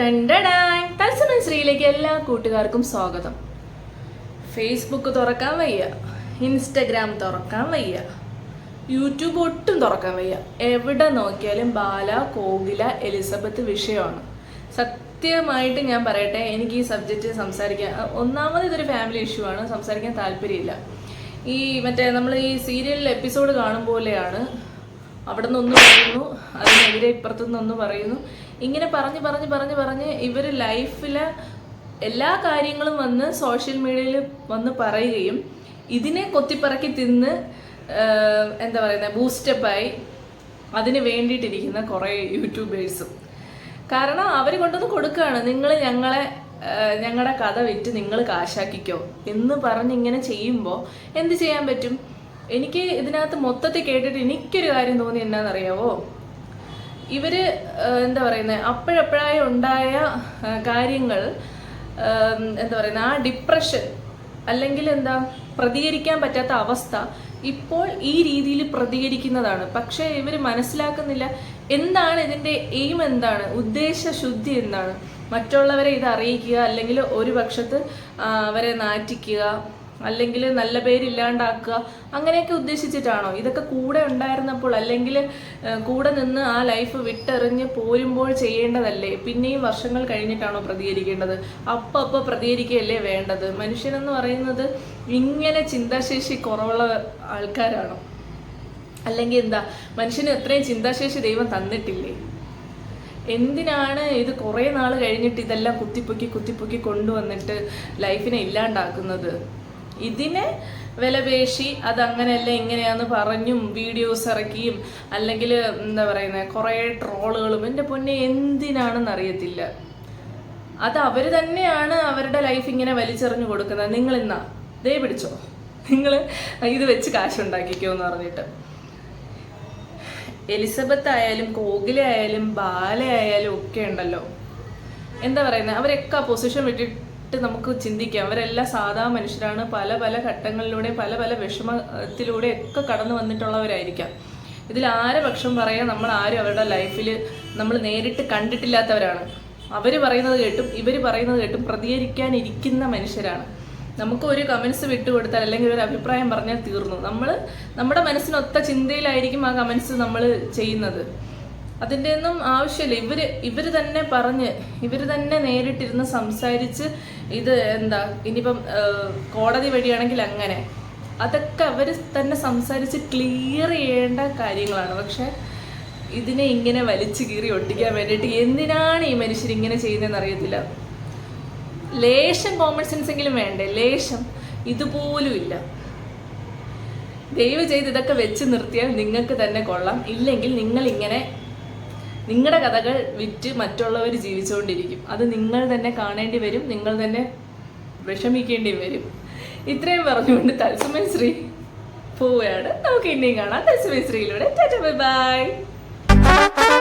തത്സമയ ശ്രീയിലേക്ക് എല്ലാ കൂട്ടുകാർക്കും സ്വാഗതം. ഫേസ്ബുക്ക് തുറക്കാൻ വയ്യ. ഇൻസ്റ്റഗ്രാം തുറക്കാൻ വയ്യ. യൂട്യൂബ് ഒട്ടും തുറക്കാൻ വയ്യ. എവിടെ നോക്കിയാലും ബാല കോകില എലിസബത്ത് വിഷയമാണ്. സത്യമായിട്ട് ഞാൻ പറയട്ടെ എനിക്ക് ഈ സബ്ജക്റ്റ് സംസാരിക്കാൻ ഒന്നാമത് ഇതൊരു ഫാമിലി ഇഷ്യൂ ആണ്. സംസാരിക്കാൻ താല്പര്യമില്ല. ഈ മറ്റേ നമ്മൾ ഈ സീരിയലിൽ എപ്പിസോഡ് കാണും പോലെയാണ് അവിടെ നിന്നൊന്ന് പറയുന്നു അതിനെതിരെ ഇപ്പുറത്തു നിന്നൊന്ന് പറയുന്നു. ഇങ്ങനെ പറഞ്ഞ് പറഞ്ഞ് പറഞ്ഞ് പറഞ്ഞ് ഇവർ ലൈഫിലെ എല്ലാ കാര്യങ്ങളും വന്ന് സോഷ്യൽ മീഡിയയിൽ വന്ന് പറയുകയും ഇതിനെ കൊത്തിപ്പറക്കി തിന്ന് എന്താ പറയുന്നത് ബൂസ്റ്റപ്പായി അതിന് വേണ്ടിയിട്ടിരിക്കുന്ന കുറേ യൂട്യൂബേഴ്സും. കാരണം അവർ കൊണ്ടുവന്ന് കൊടുക്കുകയാണ് നിങ്ങൾ ഞങ്ങളെ ഞങ്ങളുടെ കഥ വിറ്റ് നിങ്ങൾ കാശാക്കിക്കോ. എന്ന് പറഞ്ഞ് ഇങ്ങനെ ചെയ്യുമ്പോൾ എന്ത് ചെയ്യാൻ പറ്റും? എനിക്ക് ഇതിനകത്ത് മൊത്തത്തിൽ കേട്ടിട്ട് എനിക്കൊരു കാര്യം തോന്നി എന്നാണെന്നറിയാവോ ഇവർ എന്താ പറയുന്നത് അപ്പോഴപ്പോഴായി ഉണ്ടായ കാര്യങ്ങൾ എന്താ പറയുന്നത് ആ ഡിപ്രഷൻ അല്ലെങ്കിൽ എന്താ പ്രതികരിക്കാൻ പറ്റാത്ത അവസ്ഥ ഇപ്പോൾ ഈ രീതിയിൽ പ്രതികരിക്കുന്നതാണ്. പക്ഷേ ഇവർ മനസ്സിലാക്കുന്നില്ല എന്താണ് ഇതിന്റെ എയിം എന്താണ് ഉദ്ദേശ ശുദ്ധി എന്താണ്. മറ്റുള്ളവരെ ഇത് അറിയിക്കുക അല്ലെങ്കിൽ ഒരു പക്ഷത്ത് അവരെ നാറ്റിക്കുക അല്ലെങ്കിൽ നല്ല പേരില്ലാണ്ടാക്കുക അങ്ങനെയൊക്കെ ഉദ്ദേശിച്ചിട്ടാണോ? ഇതൊക്കെ കൂടെ ഉണ്ടായിരുന്നപ്പോൾ അല്ലെങ്കിൽ കൂടെ നിന്ന് ആ ലൈഫ് വിട്ടെറിഞ്ഞ് പോരുമ്പോൾ ചെയ്യേണ്ടതല്ലേ? പിന്നെയും വർഷങ്ങൾ കഴിഞ്ഞിട്ടാണോ പ്രതികരിക്കേണ്ടത്? അപ്പം അപ്പം പ്രതികരിക്കുകയല്ലേ വേണ്ടത്? മനുഷ്യനെന്ന് പറയുന്നത് ഇങ്ങനെ ചിന്താശേഷി കുറവുള്ള ആൾക്കാരാണോ? അല്ലെങ്കിൽ എന്താ മനുഷ്യന് എത്രയും ചിന്താശേഷി ദൈവം തന്നിട്ടില്ലേ? എന്തിനാണ് ഇത് കുറേ നാൾ കഴിഞ്ഞിട്ട് ഇതെല്ലാം കുത്തിപ്പൊക്കി കുത്തിപ്പൊക്കി കൊണ്ടുവന്നിട്ട് ലൈഫിനെ ഇല്ലാണ്ടാക്കുന്നത്? ഇതിനെ വിലപേശി അതങ്ങനെയല്ല ഇങ്ങനെയാന്ന് പറഞ്ഞും വീഡിയോസ് ഇറക്കിയും അല്ലെങ്കിൽ എന്താ പറയുന്നത് കുറേ ട്രോളുകളും. എന്റെ പൊന്നെ എന്തിനാണെന്ന് അറിയത്തില്ല. അത് അവർ തന്നെയാണ് അവരുടെ ലൈഫ് ഇങ്ങനെ വലിച്ചെറിഞ്ഞു കൊടുക്കുന്നത്. നിങ്ങൾ ഇന്നാ ദേ പിടിച്ചോ. നിങ്ങൾ ഇത് വെച്ച് കാശുണ്ടാക്കിക്കോ എന്ന് പറഞ്ഞിട്ട്. എലിസബത്ത് ആയാലും കോകില ആയാലും ബാല ആയാലും ഒക്കെ ഉണ്ടല്ലോ. എന്താ പറയുന്നത് അവരൊക്കെ പൊസിഷൻ വിട്ടിട്ട് നമുക്ക് ചിന്തിക്കാം. അവരെല്ലാം സാധാ മനുഷ്യരാണ്. പല പല ഘട്ടങ്ങളിലൂടെ പല പല വിഷമത്തിലൂടെ ഒക്കെ കടന്നു വന്നിട്ടുള്ളവരായിരിക്കാം. ഇതിൽ ആരെ പക്ഷം പറയാൻ നമ്മൾ ആരും അവരുടെ ലൈഫിൽ നമ്മൾ നേരിട്ട് കണ്ടിട്ടില്ലാത്തവരാണ്. അവർ പറയുന്നത് കേട്ടും ഇവർ പറയുന്നത് കേട്ടും പ്രതികരിക്കാനിരിക്കുന്ന മനുഷ്യരാണ്. നമുക്ക് ഒരു കമൻസ് വിട്ടുകൊടുത്താൽ അല്ലെങ്കിൽ ഒരു അഭിപ്രായം പറഞ്ഞാൽ തീർന്നു. നമ്മൾ നമ്മുടെ മനസ്സിനൊത്ത ചിന്തയിലായിരിക്കും ആ കമൻസ് നമ്മൾ ചെയ്യുന്നത്. അതിന്റെ ഒന്നും ആവശ്യമില്ല. ഇവർ ഇവർ തന്നെ പറഞ്ഞ് ഇവർ തന്നെ നേരിട്ടിരുന്ന് സംസാരിച്ച് ഇത് എന്താ ഇനിയിപ്പം കോടതി വഴിയാണെങ്കിൽ അങ്ങനെ. അതൊക്കെ അവർ തന്നെ സംസാരിച്ച് ക്ലിയർ ചെയ്യേണ്ട കാര്യങ്ങളാണ്. പക്ഷെ ഇതിനെ ഇങ്ങനെ വലിച്ചു കീറി ഒട്ടിക്കാൻ വേണ്ടിയിട്ട് എന്തിനാണ് ഈ മനുഷ്യർ ഇങ്ങനെ ചെയ്യുന്നതെന്ന് അറിയത്തില്ല. ലേശം കോമൺ സെൻസ് എങ്കിലും വേണ്ടേ? ലേശം. ഇതുപോലും ഇല്ല. ദയവ് ചെയ്ത് ഇതൊക്കെ വെച്ച് നിർത്തിയാൽ നിങ്ങൾക്ക് തന്നെ കൊള്ളാം. ഇല്ലെങ്കിൽ നിങ്ങൾ ഇങ്ങനെ നിങ്ങളുടെ കഥകൾ വിറ്റ് മറ്റുള്ളവർ ജീവിച്ചുകൊണ്ടിരിക്കും അത് നിങ്ങൾ തന്നെ കാണേണ്ടി വരും നിങ്ങൾ തന്നെ വിഷമിക്കേണ്ടി വരും. ഇത്രയും പറഞ്ഞുകൊണ്ട് തത്സമയ ശ്രീ പോവുകയാണ്. നമുക്ക് ഇനിയും കാണാം. തത്സമയ ശ്രീയിലൂടെ. ബൈ.